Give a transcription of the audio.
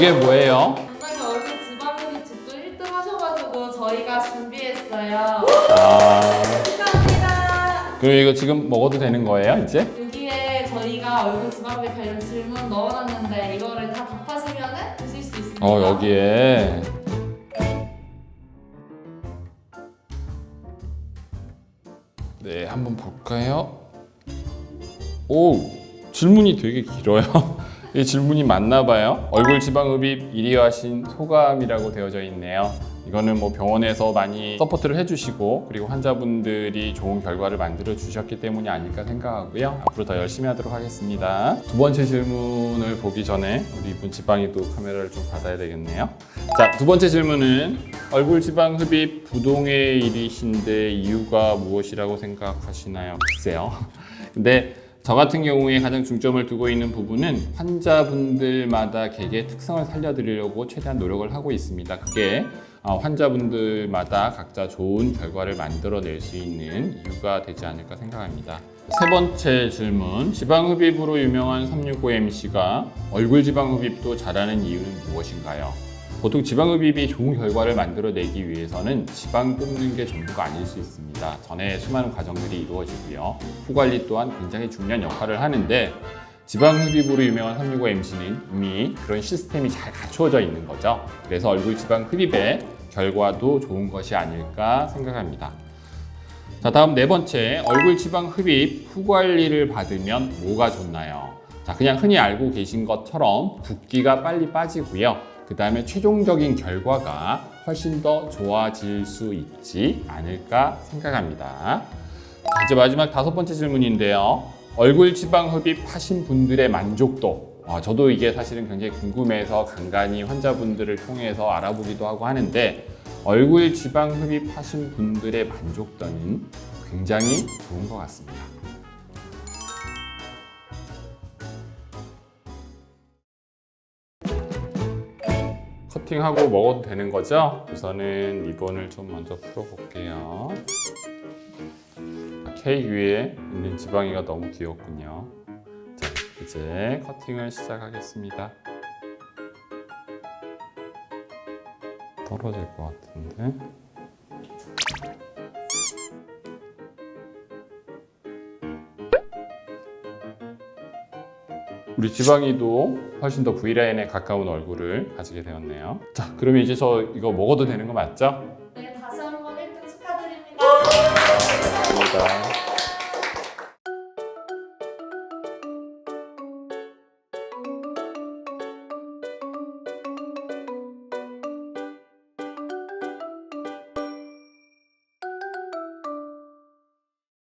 이게 뭐예요? 원장님 얼굴 지방흡입 집도 1등 하셔가지고 저희가 준비했어요. 아, 축하합니다. 그럼 이거 지금 먹어도 되는 거예요, 이제? 여기에 저희가 얼굴 지방흡입 관련 질문 넣어놨는데 이거를 다 답하시면은 드실 수 있습니다. 어, 여기에. 네, 한번 볼까요? 오, 질문이 되게 길어요. 이 질문이 맞나 봐요. 얼굴 지방 흡입 1위 하신 소감이라고 되어져 있네요. 이거는 뭐 병원에서 많이 서포트를 해주시고 그리고 환자분들이 좋은 결과를 만들어 주셨기 때문이 아닐까 생각하고요. 앞으로 더 열심히 하도록 하겠습니다. 두 번째 질문을 보기 전에 우리 이분 지방이도 카메라를 좀 받아야 되겠네요. 자, 두 번째 질문은 얼굴 지방 흡입 부동의 일이신데 이유가 무엇이라고 생각하시나요? 글쎄요. 근데 저 같은 경우에 가장 중점을 두고 있는 부분은 환자분들마다 개개의 특성을 살려드리려고 최대한 노력을 하고 있습니다. 그게 어, 환자분들마다 각자 좋은 결과를 만들어낼 수 있는 이유가 되지 않을까 생각합니다. 세 번째 질문, 지방흡입으로 유명한 365MC가 얼굴 지방흡입도 잘하는 이유는 무엇인가요? 보통 지방흡입이 좋은 결과를 만들어내기 위해서는 지방 뽑는 게 전부가 아닐 수 있습니다. 전에 수많은 과정들이 이루어지고요. 후 관리 또한 굉장히 중요한 역할을 하는데 지방흡입으로 유명한 365MC는 이미 그런 시스템이 잘 갖추어져 있는 거죠. 그래서 얼굴 지방흡입의 결과도 좋은 것이 아닐까 생각합니다. 자, 다음 네 번째. 얼굴 지방 흡입 후 관리를 받으면 뭐가 좋나요? 자, 그냥 흔히 알고 계신 것처럼 붓기가 빨리 빠지고요. 그 다음에 최종적인 결과가 훨씬 더 좋아질 수 있지 않을까 생각합니다. 자, 이제 마지막 다섯 번째 질문인데요. 얼굴 지방 흡입 하신 분들의 만족도. 아, 저도 이게 사실은 굉장히 궁금해서 간간히 환자분들을 통해서 알아보기도 하고 하는데 얼굴 지방 흡입 하신 분들의 만족도는 굉장히 좋은 것 같습니다. 커팅하고 먹어도 되는 거죠? 우선은 리본을 좀 먼저 풀어볼게요. 아, 케이크 위에 있는 지방이가 너무 귀엽군요. 자, 이제 커팅을 시작하겠습니다. 떨어질 것 같은데. 우리 지방이도 훨씬 더 V라인에 가까운 얼굴을 가지게 되었네요. 자, 그러면 이제 저 이거 먹어도 되는 거 맞죠? 네, 다시 한번 1등 축하드립니다. 감사합니다.